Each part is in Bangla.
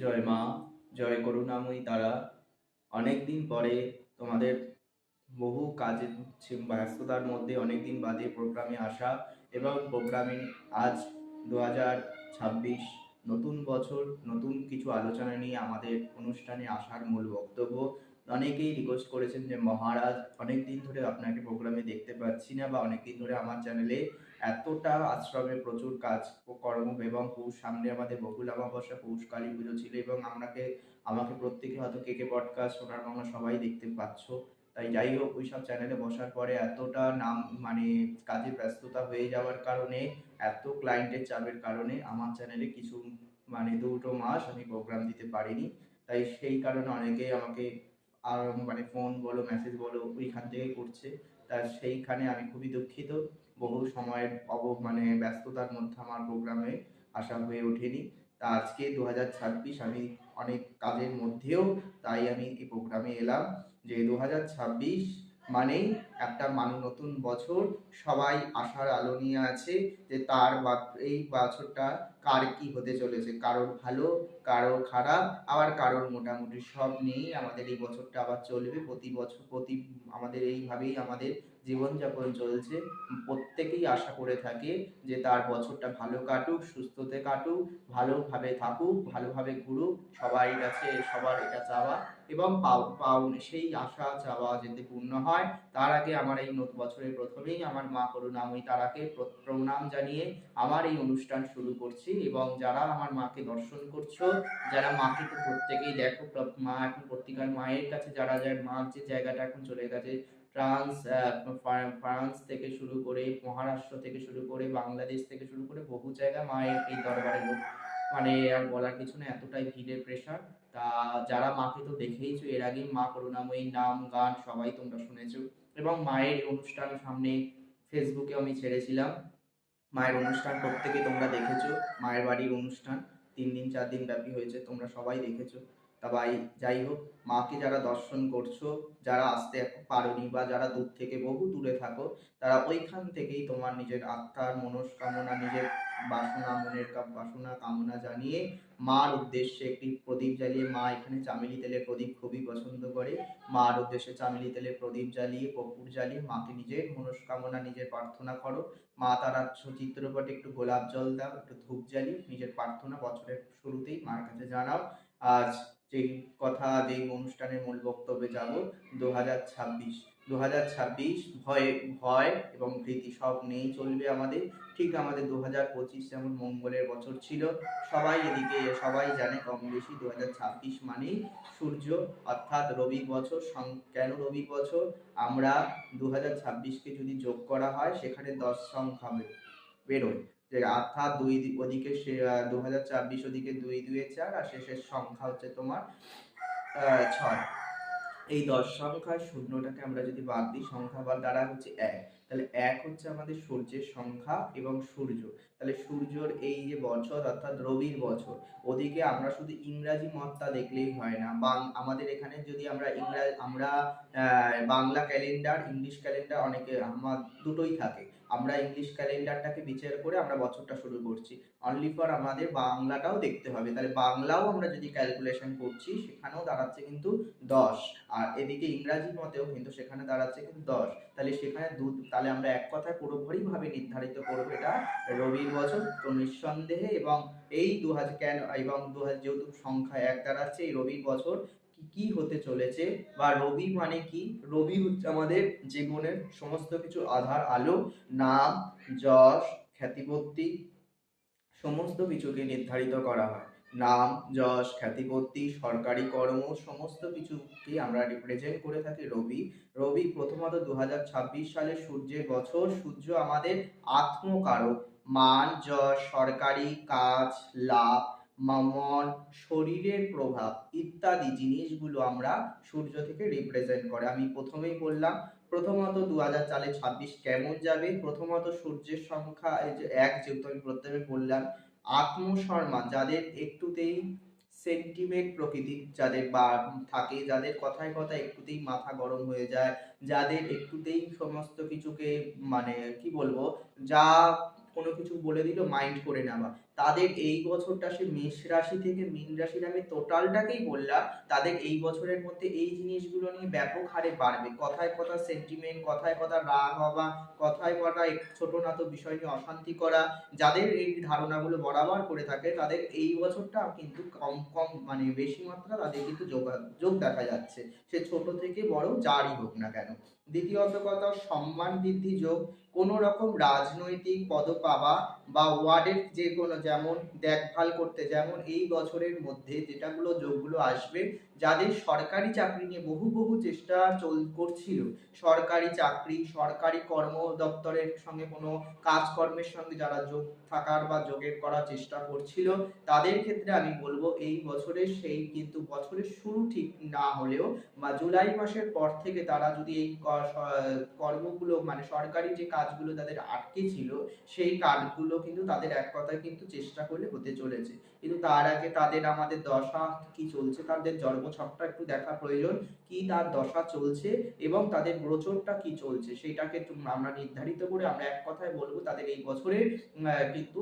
জয় মা, জয় করুণাময়ী তারা। অনেক দিন পরে তোমাদের বহু কাজের ব্যস্ততার মধ্যে অনেক দিন বাদে প্রোগ্রামে আসা এবং প্রোগ্রামে আজ দু ছাব্বিশ নতুন বছর, নতুন কিছু আলোচনা নিয়ে আমাদের অনুষ্ঠানে আসার মূল বক্তব্য। অনেকেই রিকোয়েস্ট করেছেন যে, মহারাজ, অনেক দিন ধরে আপনাকে প্রোগ্রামে দেখতে পাচ্ছি না বা অনেক দিন ধরে আমার চ্যানেলে এতটা আশ্রমে প্রচুর কাজ কর্ম এবং পৌষ, সামনে আমাদের বকুল অমাবস্যা, পৌষ, কালী পুজো ছিল এবং আমাকে আমাকে প্রত্যেকে হয়তো কেকে পডকাস্ট সোনার বাংলা সবাই দেখতে পাচ্ছ। তাই যাই হোক ওই সব চ্যানেলে বসার পরে এতটা নাম মানে কাজে ব্যস্ততা হয়ে যাওয়ার কারণে, এত ক্লায়েন্টের চাপের কারণে আমার চ্যানেলে কিছু মানে দুটো মাস আমি প্রোগ্রাম দিতে পারিনি। তাই সেই কারণে অনেকেই আমাকে আর মানে ফোন বলো মেসেজ বলো, ওইখান থেকে করছে। তা সেইখানে আমি খুবই দুঃখিত। বহু সময়ের অব মানে ব্যস্ততার মধ্যে আমার প্রোগ্রামে আসা হয়ে ওঠেনি। তা আজকে দু হাজার ছাব্বিশ আমি অনেক কাজের মধ্যেও তাই আমি এই প্রোগ্রামে এলাম যে দু হাজার ছাব্বিশ মানেই একটা মানু নতুন বছর। সবাই আশার আলো নিয়ে আছে যে তার এই বছরটা কার কি হতে চলেছে? কারোর ভালো কারোর খারাপ, আবার কারোর মোটামুটি সব নিয়েই আমাদের এই বছরটা আবার চলবে। প্রতি বছর, প্রতি, আমাদের এইভাবেই আমাদের জীবনযাপন চলছে। প্রত্যেকেই আশা করে থাকে যে তার বছরটা ভালো কাটুক, সুস্থতে কাটুক, ভালোভাবে থাকুক, ভালোভাবে ঘুরুক সবাই কাছে, সবার এটা চাওয়া এবং পাও সেই আশা চাওয়া যাতে পূর্ণ হয়। তার আগে আমার এই নতুন বছরের প্রথমেই আমার মা করুণাময়ী তারাকে প্র- প্রণাম জানিয়ে আমার এই অনুষ্ঠান শুরু করছি এবং যারা আমার মাকে দর্শন করছ, যারা মাকে তো প্রত্যেকেই দেখো মা এখন প্রত্যেকার মায়ের কাছে, যারা যায় মার যে জায়গাটা এখন চলে গেছে ফ্রান্স ফ্রান্স থেকে শুরু করে মহারাষ্ট্র থেকে শুরু করে বাংলাদেশ থেকে শুরু করে বহু জায়গায় মায়ের এই দরবারে লোক। মানে আর বলার কিছু না এতটাই ভিড়ের প্রেশার তা যারা মাকে তো দেখেইছো, এর আগেই মা করুণাময়ী নাম, গান সবাই তোমরা শুনেছো। এবং মায়ের অনুষ্ঠান সামনে ফেসবুকে আমি ছেড়েছিলাম। মায়ের অনুষ্ঠান প্রত্যেকে তোমরা দেখেছ, মায়ের বাড়ির অনুষ্ঠান। তিন দিন, চার দিন ব্যাপী হয়েছে, তোমরা সবাই দেখেছ। তা যাই হোক মাকে যারা দর্শন করছ, যারা আসতে পারোনি বা যারা দূর থেকে বহু দূরে থাকো, তারা ওইখান থেকেই তোমার নিজের আত্মার মনস্কামনা, নিজের বাসনা, মনের বাসনা, কামনা জানিয়ে মার উদ্দেশ্যে একটি প্রদীপ জ্বালিয়ে, মা এখানে চামেলি তেলের প্রদীপ খুবই পছন্দ করে। মার উদ্দেশ্যে চামেলি তেলের প্রদীপ জ্বালিয়ে কপুর জ্বালিয়ে মাকে নিজের মনস্কামনা, নিজের প্রার্থনা করো। মা তারা চিত্রপটে একটু গোলাপ জল দাও, একটু ধূপ জ্বালিয়ে নিজের প্রার্থনা বছরের শুরুতেই মার কাছে জানাও। আজ যে কথা, যে অনুষ্ঠানের মূল বক্তব্যে যাব দু হাজার ছাব্বিশ। দু হাজার ছাব্বিশ ভয় ভয় এবং ভীতি সব নেই চলবে আমাদের। ঠিক আমাদের দু হাজার পঁচিশ যেমন মঙ্গলের বছর ছিল, সবাই এদিকে, সবাই জানে কম বেশি দু হাজার ছাব্বিশ মানেই সূর্য। অর্থাৎ রবি বছর কেন রবি বছর? আমরা দু হাজার ছাব্বিশকে যদি যোগ করা হয়, সেখানে দশ সংখ্যা বেরোয়। যে অর্থাৎ দুই ওদিকে সে দু হাজার চব্বিশ ওদিকে দুই, দুয়ে চার, আর শেষের সংখ্যা হচ্ছে তোমার ছয়। এই দশ সংখ্যায় শূন্যটাকে আমরা যদি বাদ দিই, সংখ্যা বাদ দ্বারা হচ্ছে এক। তাহলে এক হচ্ছে আমাদের সূর্যের সংখ্যা এবং সূর্য। তাহলে সূর্যর এই যে বছর, অর্থাৎ রবির বছর, ওদিকে আমরা শুধু ইংরাজি মতটা দেখলেই হয় না। বাং, আমাদের এখানে যদি আমরা ইংরাজি আমরা বাংলা ক্যালেন্ডার, ইংলিশ ক্যালেন্ডার অনেকে, আমার দুটোই থাকে। আমরা ইংলিশ ক্যালেন্ডারটাকে বিচার করে আমরা বছরটা শুরু করছি। অনলি ফর আমাদের বাংলাটাও দেখতে হবে। তাহলে বাংলাও আমরা যদি ক্যালকুলেশন করছি, সেখানেও দাঁড়াচ্ছে কিন্তু দশ। আর এদিকে ইংরাজি মতেও কিন্তু সেখানে দাঁড়াচ্ছে কিন্তু দশ। তাহলে সেখানে দু, তাহলে আমরা এক কথায় পুরোপুরিভাবে নির্ধারিত করব এটা রবির বছর। তো নিঃসন্দেহে এবং এই দু হাজার কেন, এবং দু হাজার যেহেতু সংখ্যা এক দাঁড়াচ্ছে, এই রবির বছর কি কি হতে চলেছে বা রবি মানে কি? রবি হচ্ছে আমাদের জীবনের সমস্ত কিছু আধার, আলো, নাম, যশ খ্যাতিপত্তি সমস্ত কিছুকে নির্ধারিত করা হয়। নাম, যশ খ্যাতিপত্তি সরকারি কর্ম, সমস্ত কিছুকে আমরা রিপ্রেজেন্ট করে থাকি রবি। রবি প্রথমত দু হাজার ছাব্বিশ সালে সূর্যের বছর। সূর্য আমাদের আত্মকারক। মান, যশ, সরকারি কাজ, লাভ মামন শরীরের প্রভাব ইত্যাদি জিনিসগুলো আমরা সূর্য থেকে রিপ্রেজেন্ট করে। আমি প্রথমেই বললাম, প্রথমত দু হাজার সালে ছাব্বিশ কেমন যাবে? প্রথমত সূর্যের সংখ্যা এক যেহেতু আমি প্রথমে বললাম আত্মসম্মান যাদের একটুতেই সেন্টিমেন্ট প্রকৃতির যাদের বা থাকে, যাদের কথায় কথায় একটুতেই মাথা গরম হয়ে যায়, যাদের একটুতেই সমস্ত কিছুকে মানে কি বলব, যা কোনো কিছু বলে দিল মাইন্ড করে নেওয়া। তাদের এই বছরটা সে মেষ রাশি থেকে মীন রাশির আমি টোটালটাকেই বললাম। তাদের এই বছরের মধ্যে এই জিনিসগুলো নিয়ে ব্যাপক হারে বাড়বে। কথায় কথা সেন্টিমেন্ট কথায় কথা রাগ হওয়া, কথায় কথা ছোট নাতো বিষয় নিয়ে অশান্তি করা, যাদের এই ধারণাগুলো বরাবর করে থাকে, তাদের এই বছরটা কিন্তু কম কম মানে বেশি মাত্রা তাদের কিন্তু যোগ যোগ দেখা যাচ্ছে। সে ছোট থেকে বড় যারই হোক না কেন। দ্বিতীয়ত কথা, সম্মান বৃদ্ধি যোগ। কোনো রকম রাজনৈতিক পদ পাওয়া বা ওয়ার্ডের যে কোনো যেমন দেখভাল করতে যেমন এই বছরের মধ্যে যেটাগুলো যোগগুলো আসবে যাদের সরকারি চাকরি নিয়ে বহু বহু চেষ্টা চল করছিল, সরকারি চাকরি, সরকারি কর্ম দপ্তরের সঙ্গে কোনো কাজকর্মের সঙ্গে যারা যোগ থাকার বা যোগের করার চেষ্টা করছিল, তাদের ক্ষেত্রে আমি বলব এই বছরের সেই কিন্তু বছরের শুরু ঠিক না হলেও বা জুলাই মাসের পর থেকে তারা যদি এই কর্মগুলো মানে সরকারি যে কাজগুলো তাদের আটকে ছিল, সেই কাজগুলো কিন্তু তাদের এক কথায় কিন্তু চেষ্টা করলে হতে চলেছে। কিন্তু তার আগে তাদের আমাদের দশা কি চলছে, তাদের জন্মছকটা একটু দেখা প্রয়োজন। কি তার দশা চলছে এবং তাদের গোচরটা কি চলছে সেটাকে আমরা নির্ধারিত করে আমরা এক কথায় বলব তাদের এই বছরে উম, কিন্তু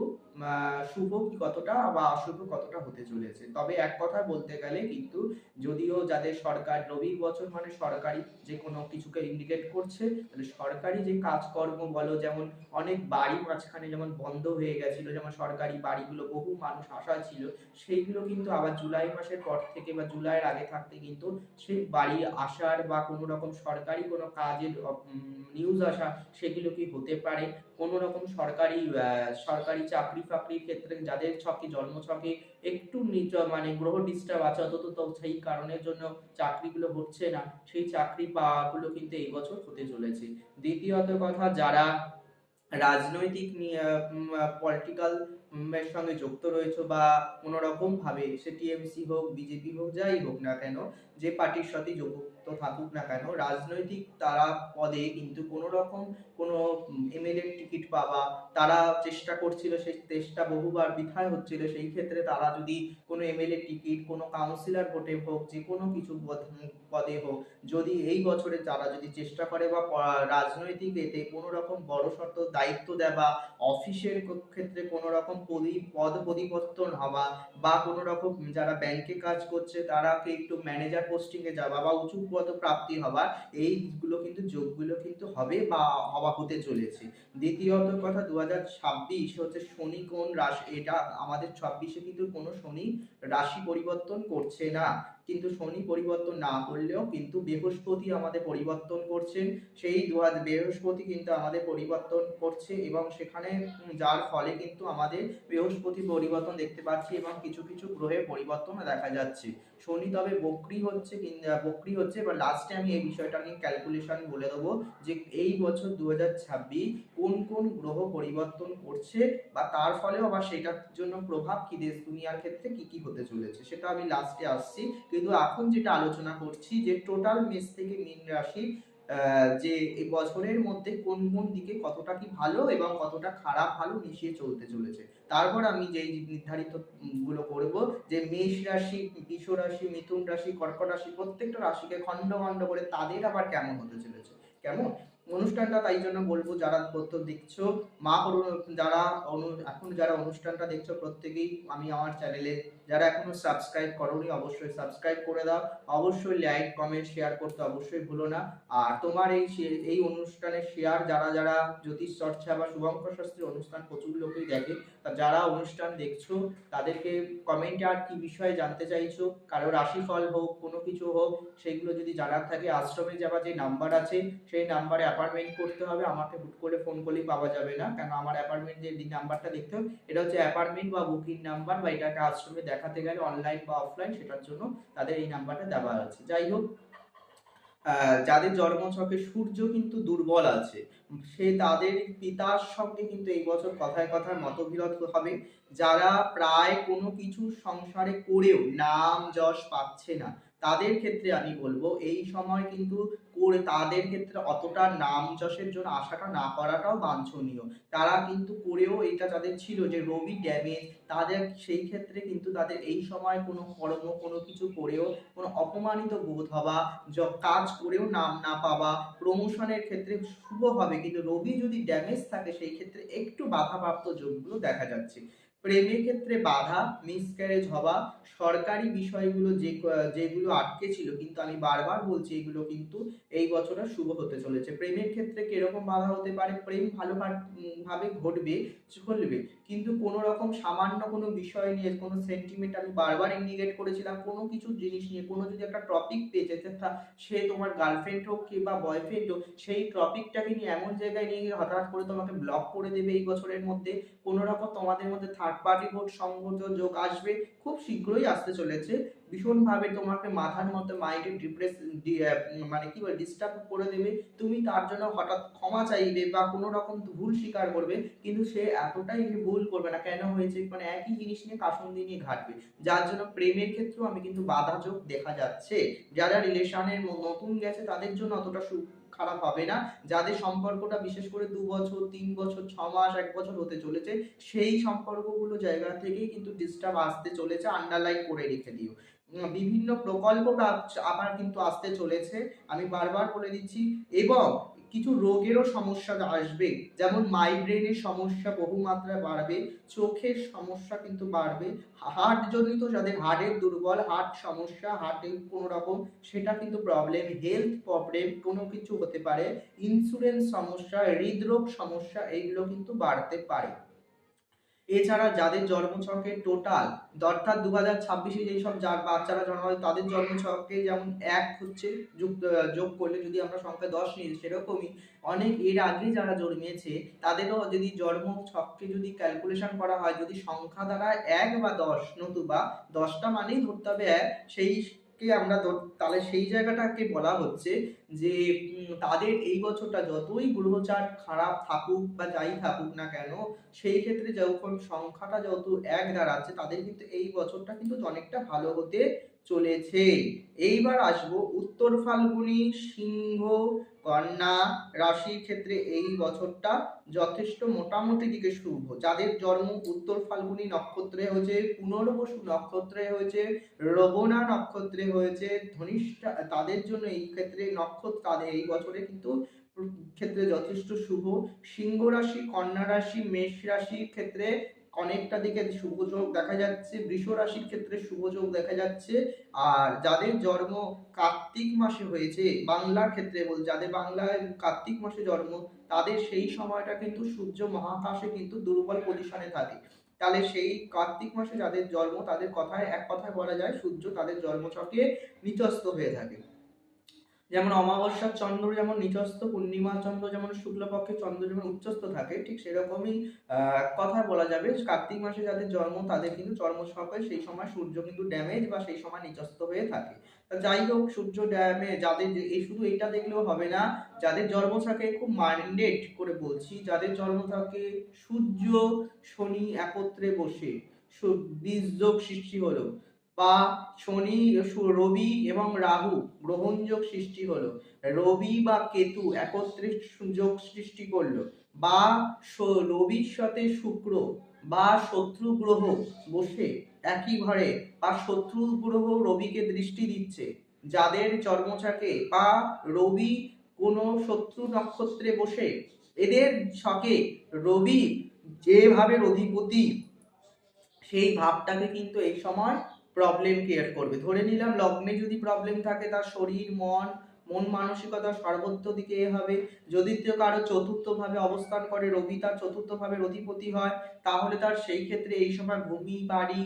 শুভ কি কতটা বা অশুভ কতটা হতে চলেছে। তবে এক কথা বলতে গেলে কিন্তু যদিও যাদের সরকার রবি বছর মানে সরকারি যে কোনো কিছুকে ইন্ডিকেট করছে তাহলে সরকারি যে কাজকর্ম বলো যেমন অনেক বাড়ি মাঝখানে যেমন বন্ধ হয়ে গেছিল যেমন সরকারি বাড়িগুলো বহু মানুষ আসা ছিল সেইগুলো কিন্তু আবার জুলাই মাসের পর থেকে বা জুলাইয়ের আগে থাকতে কিন্তু সেই বাড়ি আসার বা কোনো রকম সরকারি কোনো কাজের নিউজ আসা সেগুলো কি হতে পারে? কোনো রকম সরকারি সরকারি চাকরি ফাকরির ক্ষেত্রে যাদের ছকে, জন্ম ছকে একটু নিচ মানে গ্রহ ডিস্টার্ব আছে অন্তত সেই কারণের জন্য চাকরিগুলো হচ্ছে না, সেই চাকরি পাওয়াগুলো কিন্তু এই বছর হতে চলেছে। দ্বিতীয়ত কথা, যারা রাজনৈতিক পলিটিক্যাল এর সঙ্গে যুক্ত রয়েছে বা কোনো রকম ভাবে সে টিএমসি হোক, বিজেপি হোক, যাই হোক না কেন, যে পার্টির সাথে যুক্ত থাকুক না কেন, রাজনৈতিক তারা পদে কিন্তু কোনো রকম কোনো এমএলএ টিকিট পাওয়া, তারা চেষ্টা করছিল, সেই চেষ্টা বহুবার বৃথায় হচ্ছিল, সেই ক্ষেত্রে তারা যদি কোনো এমএলএ টিকিট, কোনো কাউন্সিলর ভোটে হোক, যে কোনো কিছু পদ- হোক, যদি এই বছরে তারা যদি চেষ্টা করে বা রাজনৈতিক এতে কোনো রকম বড় শর্ত দায়িত্ব দেওয়া, অফিসের ক্ষেত্রে কোনো রকম পদি পরিবর্তন হওয়া বা কোনো রকম যারা ব্যাংকে কাজ করছে, তারাকে একটু ম্যানেজার পোস্টিং এ যাওয়া বা উঁচু পদ প্রাপ্তি হওয়া এইগুলো কিন্তু যোগগুলো কিন্তু হবে বা হওয়া হতে চলেছে। দ্বিতীয়ত কথা দু হাজার ছাব্বিশ হচ্ছে শনি কোন রাশি, এটা আমাদের ছাব্বিশে কিন্তু কোনো শনি রাশি পরিবর্তন করছে না। কিন্তু শনি পরিবর্তন না করলেও কিন্তু বৃহস্পতি আমাদের পরিবর্তন করছেন। সেই দু হাজার বৃহস্পতি কিন্তু আমাদের পরিবর্তন করছে এবং সেখানে যার ফলে কিন্তু আমাদের বৃহস্পতি পরিবর্তন দেখতে পাচ্ছি এবং কিছু কিছু গ্রহের পরিবর্তন দেখা যাচ্ছে। শনি তবে বক্রি হচ্ছে বক্রি হচ্ছে এবার লাস্টে আমি এই বিষয়টা নিয়ে ক্যালকুলেশন বলে দেবো যে এই বছর দু হাজার ছাব্বিশ কোন কোন গ্রহ পরিবর্তন করছে বা তার ফলেও আবার সেটার জন্য প্রভাব কি দেশ দুনিয়ার ক্ষেত্রে কি কি হতে চলেছে সেটা আমি লাস্টে আসছি। কিন্তু এখন যেটা আলোচনা করছি যে টোটাল মেষ থেকে মীন রাশি যে এই বছরের মধ্যে কোন কোন দিকে কতটা কি ভালো এবং কতটা খারাপ ভালো মিশিয়ে চলতে চলেছে। তারপর আমি যেই নির্ধারিতগুলো করব যে মেষ রাশি, বিষ রাশি, মিথুন রাশি, কর্কট রাশি, প্রত্যেকটা রাশিকে খণ্ড খণ্ড করে তাদের আবার কেমন হতে চলেছে। কেমন? অনুষ্ঠানটা তাই জন্য বলব, যারা প্রত্যেক দেখছ, মা যারা এখন যারা অনুষ্ঠানটা দেখছ প্রত্যেকেই, আমি আমার চ্যানেলে যারা এখনও সাবস্ক্রাইব করোনি, অবশ্যই সাবস্ক্রাইব করে দাও। অবশ্যই লাইক কমেন্ট শেয়ার করতে অবশ্যই ভুলো না। আর তোমার এই এই অনুষ্ঠানে শেয়ার যারা যারা জ্যোতিষ চর্চা বা শুভঙ্কর শাস্ত্রী অনুষ্ঠান প্রচুর লোকই দেখে যারা অনুষ্ঠান দেখছ, তাদেরকে কমেন্টে আর কি বিষয়ে জানতে চাইছো? কারও রাশিফল হোক, কোনো কিছু হোক, সেগুলো যদি জানার থাকে, আশ্রমে যাওয়া যে নাম্বার আছে, সেই নাম্বারে অ্যাপয়েন্টমেন্ট করতে হবে। আমাকে হুট করে ফোন করলেই পাওয়া যাবে না। কেন আমার অ্যাপয়েন্টমেন্ট যে নাম্বারটা দেখতে হবে, এটা হচ্ছে অ্যাপয়েন্টমেন্ট বা বুকিং নাম্বার বা এটাকে আশ্রমে দেখাতে গেলে অনলাইন বা অফলাইন সেটার জন্য তাদের এই নাম্বারটা দেওয়া আছে। যাই হোক যাদের জন্মছকে সূর্য কিন্তু দুর্বল আছে, সে তাদের পিতার সঙ্গে কিন্তু এই বছর কথায় কথায় মতবিরত হবে। যারা প্রায় কোনো কিছু সংসারে করেও নাম যশ পাচ্ছে না তাদের ক্ষেত্রে আমি বলব, এই সময় কিন্তু করে তাদের ক্ষেত্রে অতটা নাম যশের জন্য আশাটা না করাটাও বাঞ্ছনীয়। তারা কিন্তু করেও এটা যাদের ছিল যে রবি ড্যামেজ তাদের সেই ক্ষেত্রে কিন্তু তাদের এই সময় কোনো কর্ম, কোনো কিছু করেও কোনো অপমানিত বোধ হওয়া, য- কাজ করেও নাম না পাওয়া প্রমোশনের ক্ষেত্রে শুভ হবে। কিন্তু রবি যদি ড্যামেজ থাকে, সেই ক্ষেত্রে একটু বাধাপ্রাপ্ত যোগগুলো দেখা যাচ্ছে। প্রেমের ক্ষেত্রে বাধা মিসক্যারেজ হওয়া, সরকারি বিষয়গুলো যে, যেগুলো আটকে ছিল, কিন্তু আমি বারবার বলছি এগুলো কিন্তু এই বছরে শুভ হতে চলেছে। প্রেমের ক্ষেত্রে কীরকম বাধা হতে পারে? প্রেম ভালো ভাবে ঘটবে, চলবে, কিন্তু কোনো রকম সামান্য কোনো বিষয় নিয়ে, কোনো সেন্টিমেন্ট আমি বারবার ইন্ডিকেট করেছিলাম, কোনো কিছু জিনিস নিয়ে, কোনো যদি একটা টপিক পেয়েছে সে তোমার গার্লফ্রেন্ড হোক কিংবা বয়ফ্রেন্ড হোক, সেই টপিকটাকে নিয়ে এমন জায়গায় নিয়ে হঠাৎ করে তোমাকে ব্লক করে দেবে এই বছরের মধ্যে কোনো রকম তোমাদের মধ্যে থার্ড পার্টি ভোট সংযোগ আসবে, খুব শীঘ্রই আসতে চলেছে। ভীষণভাবে তোমাকে মাথার মধ্যে মাইন্ডে ডিপ্রেস মানে কি বলে ডিস্টার্ব করে দেবে। তুমি তার জন্য হঠাৎ ক্ষমা চাইবে বা কোনো রকম ভুল স্বীকার করবে, কিন্তু সে এতটাই ভুল করবে না। কেন হয়েছে? মানে একই জিনিস নিয়ে কাসন্দি নিয়ে ঘাটবে। যার জন্য প্রেমের ক্ষেত্রেও আমি কিন্তু বাধা যোগ দেখা যাচ্ছে। যারা রিলেশনের নতুন গেছে, তাদের জন্য অতটা খারাপ হবে না। যাদের সম্পর্কটা বিশেষ করে দু বছর, তিন বছর, ছ মাস, এক বছর হতে চলেছে, সেই সম্পর্কগুলো জায়গা থেকেই কিন্তু ডিস্টার্ব আসতে চলেছে আন্ডারলাইন করে রেখে দিও। বিভিন্ন প্রকল্পটা আবার কিন্তু আসতে চলেছে। আমি বারবার বলে দিচ্ছি, এবং কিছু রোগেরও সমস্যা আসবে। যেমন মাইগ্রেনের সমস্যা বহুমাত্রায় বাড়বে, চোখের সমস্যা কিন্তু বাড়বে। হার্ট জনিত যাদের হার্টের দুর্বল, হার্ট সমস্যা, হার্টের কোনো রকম সেটা কিন্তু প্রবলেম হেলথ প্রবলেম কোনো কিছু হতে পারে। ইন্স্যুরেন্স সমস্যা, হৃদরোগ সমস্যা, এইগুলো কিন্তু বাড়তে পারে। এছাড়া যাদের জন্মছকে টোটাল অর্থাৎ দু হাজার ছাব্বিশে যেসব যার বাচ্চারা জন্ম হয় তাদের জন্মছকে যেমন এক হচ্ছে যুক্ত, যোগ করলে যদি আমরা সংখ্যা দশ নিই, সেরকমই অনেক এর আগে যারা জন্মেছে তাদেরও যদি জন্ম ছককে যদি ক্যালকুলেশন করা হয়, যদি সংখ্যা দ্বারা এক বা দশ নতুবা দশটা মানেই ধরতে হবে এক, সেই কে আমরা তাহলে সেই জায়গাটাকে বলা হচ্ছে যে তাদের এই বছরটা যতই গ্রহচার খারাপ থাকুক বা যাই থাকুক না কেন, সেই ক্ষেত্রে যখন সংখ্যাটা যত এক দাঁড়াচ্ছে তাদের কিন্তু এই বছরটা কিন্তু অনেকটা ভালো হতে চলেছে। এইবার আসব উত্তর ফাল্গুনি, সিংহ, কন্যা রাশির ক্ষেত্রে এই বছরটা যথেষ্ট মোটামুটি দিকে শুভ। যাদের জন্ম উত্তর ফাল্গুনি নক্ষত্রে হয়েছে, পুনর্বসু নক্ষত্রে হয়েছে, রবনা নক্ষত্রে হয়েছে, ধনিষ্ঠা, তাদের জন্য এই ক্ষেত্রে নক্ষত্র তাদের এই বছরে কিন্তু ক্ষেত্রে যথেষ্ট শুভ। সিংহ রাশি, কন্যা রাশি, মেষ রাশির ক্ষেত্রে অনেকটা দিকে শুভযোগ দেখা যাচ্ছে। বৃষ রাশির ক্ষেত্রে শুভযোগ দেখা যাচ্ছে। আর যাদের জন্ম কার্তিক মাসে হয়েছে, বাংলার ক্ষেত্রে বল, যাদের বাংলায় কার্তিক মাসে জন্ম, তাদের সেই সময়টা কিন্তু সূর্য মহাকাশে কিন্তু দুর্বল পজিশনে থাকে। তাহলে সেই কার্তিক মাসে যাদের জন্ম, তাদের কথায় এক কথায় বলা যায়, সূর্য তাদের জন্মচকে নিচস্ত হয়ে থাকে। যেমন অমাবস্যার চন্দ্র যেমন নিচস্থ পূর্ণিমা চন্দ্র যেমন শুক্লপক্ষে চন্দ্র যেমন উচ্চস্থ থাকে, ঠিক সেরকমই কথা বলা যাবে কার্তিক মাসে যাদের জন্ম তাদের কিন্তু চর্মছকে সেই সময় সূর্য কিন্তু ড্যামেজ বা সেই সময় নিচস্থ হয়ে থাকে। যাই হোক, সূর্য ড্যামে যাদের এই শুধু এইটা দেখলেও হবে না, যাদের জন্ম থাকে খুব মাইন্ডেড করে বলছি, যাদের জন্ম থাকে সূর্য, শনি একত্রে বসে বীজ যোগ সৃষ্টি হলো বা শনি রবি এবং রাহু গ্রহণযোগ সৃষ্টি হলো। রবি বা কেতু একত্রে যোগ সৃষ্টি করল বা রবির সাথে শুক্র বা শত্রু গ্রহ বসে একই ঘরে বা শত্রু গ্রহ রবিকে দৃষ্টি দিচ্ছে। যাদের জন্মছকে বা রবি কোনো শত্রু নক্ষত্রে বসে, এদের ছকে রবি যেভাবে অধিপতি, সেই ভাবটাকে কিন্তু এই সময় প্রবলেম ক্রিয়েট করবে। ধরে নিলাম লগ্নে যদি প্রবলেম থাকে, তার শরীর, মন মন মানসিকতা সর্বত্র দিকে এ হবে। যদি কারও চতুর্থভাবে অবস্থান করে, রবি তার চতুর্থভাবে অধিপতি হয়, তাহলে তার সেই ক্ষেত্রে এই সময় ভূমি, বাড়ি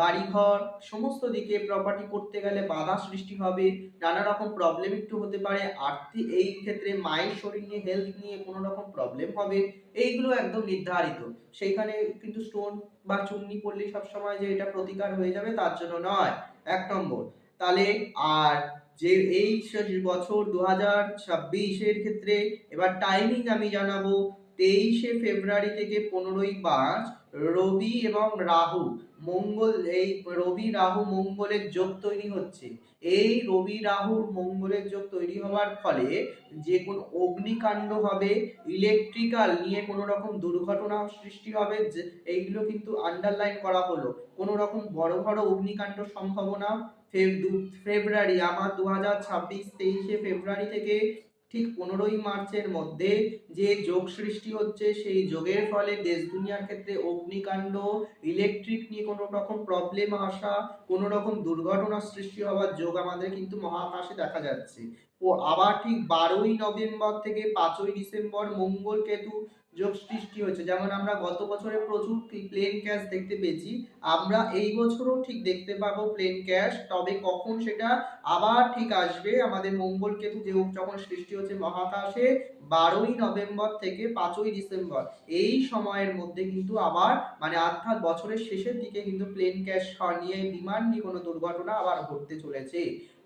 বাড়িঘর, সমস্ত দিকে প্রপার্টি করতে গেলে বাধা সৃষ্টি হবে নানা রকম প্রবলেম একটু হতে পারে আর্থিক এই ক্ষেত্রে মায়ের শরীর নিয়ে হেলথ নিয়ে কোনো রকম প্রবলেম হবে, এইগুলো একদম নির্ধারিত। সেইখানে কিন্তু স্টোন বা চুন্নি পড়লে সবসময় যে এটা প্রতিকার হয়ে যাবে, তার জন্য নয়। এক নম্বর। তাহলে আর যে এই বছর দু হাজার ছাব্বিশের ক্ষেত্রে এবার টাইমিং আমি জানাব, তেইশে ফেব্রুয়ারি থেকে পনেরোই মার্চ রবি এবং রাহু। মঙ্গল, এই রবি, রাহু, মঙ্গলের যোগ তৈরি হচ্ছে। এই রবি, রাহুর, মঙ্গলের যোগ তৈরি হওয়ার ফলে যে কোনো অগ্নিকাণ্ড হবে ইলেকট্রিক্যাল নিয়ে কোনো রকম দুর্ঘটনা সৃষ্টি হবে এইগুলো কিন্তু আন্ডারলাইন করা হলো। কোনো রকম বড় বড় অগ্নিকাণ্ড সম্ভাবনা ফেব্রুয়ারি, আমার দু হাজার ছাব্বিশ, তেইশে ফেব্রুয়ারি থেকে ঠিক পনেরোই মার্চের মধ্যে যে যোগ সৃষ্টি হচ্ছে, সেই যোগের ফলে দেশ দুনিয়ার ক্ষেত্রে অগ্নিকাণ্ড ইলেকট্রিক নিয়ে কোনো রকম প্রবলেম আসা, কোনো রকম দুর্ঘটনার সৃষ্টি হওয়ার যোগ আমাদের কিন্তু মহাকাশে দেখা যাচ্ছে। ও আবার ঠিক বারোই নভেম্বর থেকে পাঁচই ডিসেম্বর মঙ্গল কেতু যোগ সৃষ্টি হয়েছে। যেমন আমরা গত বছরে প্রচুর প্লেন ক্যাশ দেখতে পেয়েছি। আমরা এই বছরও ঠিক দেখতে পাবো প্লেন ক্যাশ তবে কখন সেটা আবার ঠিক আসবে, আমাদের মঙ্গল কেতু যে যখন সৃষ্টি হচ্ছে মহাকাশে, বারোই নভেম্বর থেকে পাঁচই ডিসেম্বর। এই সময়ের মধ্যে কিন্তু আবার মানে অর্থাৎ বছরের শেষের দিকে কিন্তু প্লেন ক্যাশ নিয়ে বিমান নিয়ে কোনো দুর্ঘটনা আবার ঘটতে চলেছে।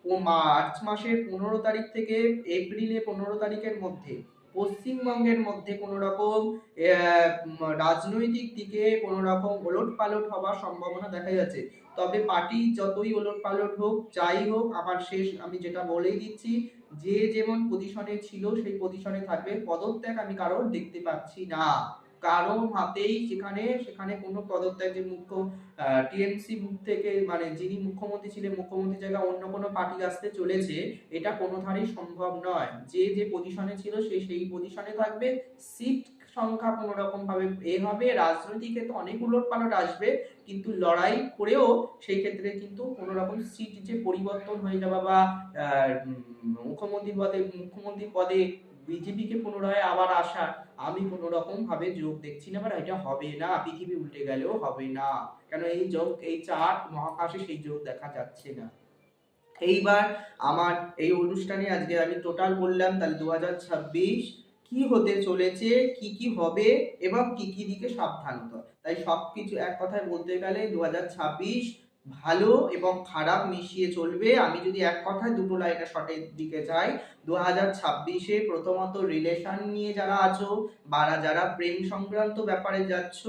ও মার্চ মাসের পনেরো তারিখ থেকে এপ্রিলে পনেরো তারিখের মধ্যে। পশ্চিমবঙ্গের মধ্যে কোনো রকম রাজনৈতিক দিকে কোনো রকম ওলট পালট হওয়ার সম্ভাবনা দেখা যাচ্ছে। তবে পার্টি যতই ওলট পালট হোক, যাই হোক, আমার শেষ, আমি যেটা বলেই দিচ্ছি, যে যেমন পজিশনে ছিল, সেই পজিশনে থাকবে। পদত্যাগ আমি কারোর দেখতে পাচ্ছি না। কারও হাতেই সেখানে সেখানে কোনো পদত্যাগ যে মুখ্য টিএমসি মুখ থেকে মানে যিনি মুখ্যমন্ত্রী ছিলেন মুখ্যমন্ত্রী জায়গা অন্য কোনো পার্টি আসতে চলেছে, এটা কোনো ধারেই সম্ভব নয়। যে যে পজিশনে ছিল সে সেই পজিশনে থাকবে। সিট সংখ্যা কোনো রকম ভাবে এ হবে। রাজনৈতিক ক্ষেত্রে অনেক উলট পালট আসবে, কিন্তু লড়াই করেও সেই ক্ষেত্রে কিন্তু কোনো রকম সিট যে পরিবর্তন হয়ে যাওয়া বা মুখ্যমন্ত্রী পদে মুখ্যমন্ত্রী পদে বিজেপিকে পুনরায় আবার আসা, আমি কোনো রকম ভাবে যোগ দেখছি না বা এটা হবে না, পৃথিবী উল্টে গেলেও হবে না। কেন এই যোগ, এই চার মহাকাশে সেই যোগ দেখা যাচ্ছে না। এইবার আমার এই অনুষ্ঠানে আজকে আমি টোটাল বললাম, তাহলে দু হাজার ছাব্বিশ কি হতে চলেছে, কি কি হবে, এবং কি কি দিকে সাবধানতা। তাই সবকিছু এক কথায় বলতে গেলে দু হাজার ছাব্বিশ ভালো এবং খারাপ মিশিয়ে চলবে। আমি যদি এক কথায় দুটো লাইনে শর্টের দিকে যাই দু হাজার ছাব্বিশে প্রথমত রিলেশন নিয়ে যারা আছো বা যারা প্রেম সংক্রান্ত ব্যাপারে যাচ্ছ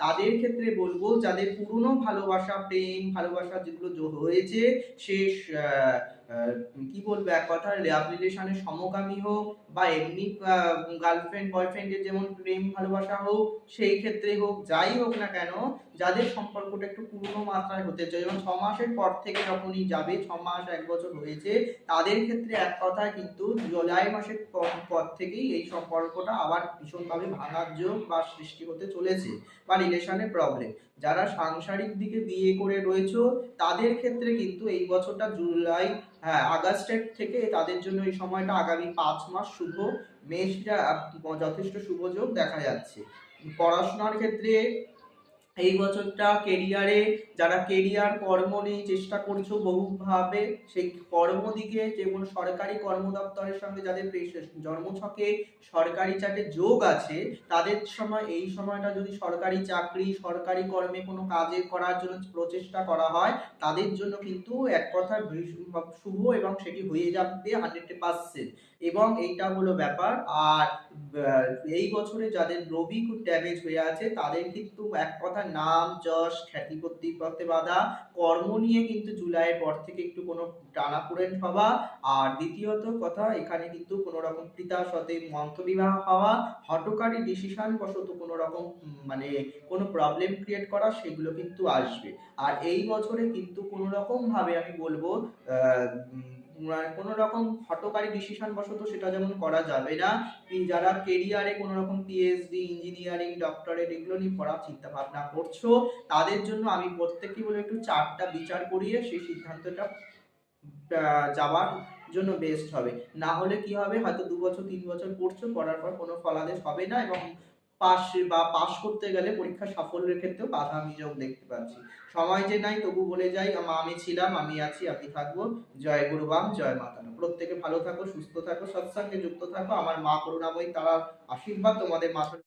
তাদের ক্ষেত্রে বলব যাদের পুরনো ভালোবাসা প্রেম ভালোবাসা যেগুলো হয়েছে আহ, কি বলব এক কথা লাভ রিলেশনের সমকামী হোক বা এমনি গার্লফ্রেন্ড বয়ফ্রেন্ডের যেমন প্রেম ভালোবাসা হোক সেই ক্ষেত্রে হোক যাই হোক না কেন যাদের সম্পর্কটা একটু পুরনো মাত্রায় হতে চাই যেমন ছ মাসের পর থেকে যখনই যাবে, ছ মাস, এক বছর হয়েছে, তাদের ক্ষেত্রে এক কথায় কিন্তু জুলাই মাসের পর- থেকেই এই সম্পর্কটা আবার ভীষণভাবে ভাঙার যোগ বা সৃষ্টি হতে চলেছে বা রিলেশনের প্রবলেম যারা সাংসারিক দিকে বিয়ে করে রয়েছে, তাদের ক্ষেত্রে কিন্তু এই বছরটা জুলাই হ্যাঁ আগস্টের থেকে তাদের জন্য এই সময়টা আগামী পাঁচ মাস শুভ। মেষটা যথেষ্ট শুভ যোগ দেখা যাচ্ছে। পড়াশোনার ক্ষেত্রে এই বছরটা কেরিয়ারে যারা কেরিয়ার কর্ম নিয়ে চেষ্টা করছ বহুভাবে, সেই কর্ম দিকে যেমন সরকারি কর্মদপ্তরের সঙ্গে যাদের জন্মছকে সরকারি চাটে যোগ আছে, তাদের সময়, এই সময়টা যদি সরকারি চাকরি, সরকারি কর্মে কোনো কাজে করার জন্য প্রচেষ্টা করা হয়, তাদের জন্য কিন্তু এক কথা শুভ এবং সেটি হয়ে যাবে হান্ড্রেড পার্সেন্ট এবং এইটা হলো ব্যাপার। আর এই বছরে যাদের রবি খুব ড্যামেজ হয়ে আছে, তাদের কিন্তু এক কথা নাম, যশ খ্যাতি করতে বাধা। কর্ম নিয়ে কিন্তু জুলাইয়ের পর থেকে একটু কোনো টানাপোড়েন হওয়া। আর দ্বিতীয়ত কথা, এখানে কিন্তু কোনো রকম পিতার সাথে মন্ত্রবিবাহ হওয়া হটকারী ডিসিশন বশত কোনো রকম মানে কোনো প্রবলেম ক্রিয়েট করা, সেগুলো কিন্তু আসবে। আর এই বছরে কিন্তু কোনো রকম ভাবে আমি বলব কোনো রকম হটকারী ডিসিশন বশত সেটা যেমন করা যাবে না। যারা কেরিয়ারে কোনো রকম পিএইচডি ইঞ্জিনিয়ারিং ডক্টরেট এগুলো নিয়ে পড়ার চিন্তা ভাবনা করছ, তাদের জন্য আমি প্রত্যেককে বলে একটু চারটা বিচার করিয়ে সেই সিদ্ধান্তটা যাওয়ার জন্য বেস্ট হবে। না হলে কি হবে? হয়তো দু বছর, তিন বছর পড়ছো, পড়ার পর কোনো ফলাদেশ হবে না এবং পাস বা পাশ করতে গেলে পরীক্ষা সাফল্যের ক্ষেত্রেও বাধা আমি যোগ দেখতে পাচ্ছি। সময় যে নাই, তবু বলে যাই, আমা- আমি ছিলাম, আমি আছি, আমি থাকব। জয় গুরু বাম জয় মাতানো প্রত্যেকে ভালো থাকো, সুস্থ থাকো, সৎসঙ্গে যুক্ত থাকো। আমার মা করুণাময়ী তারা আশীর্বাদ তোমাদের মাথা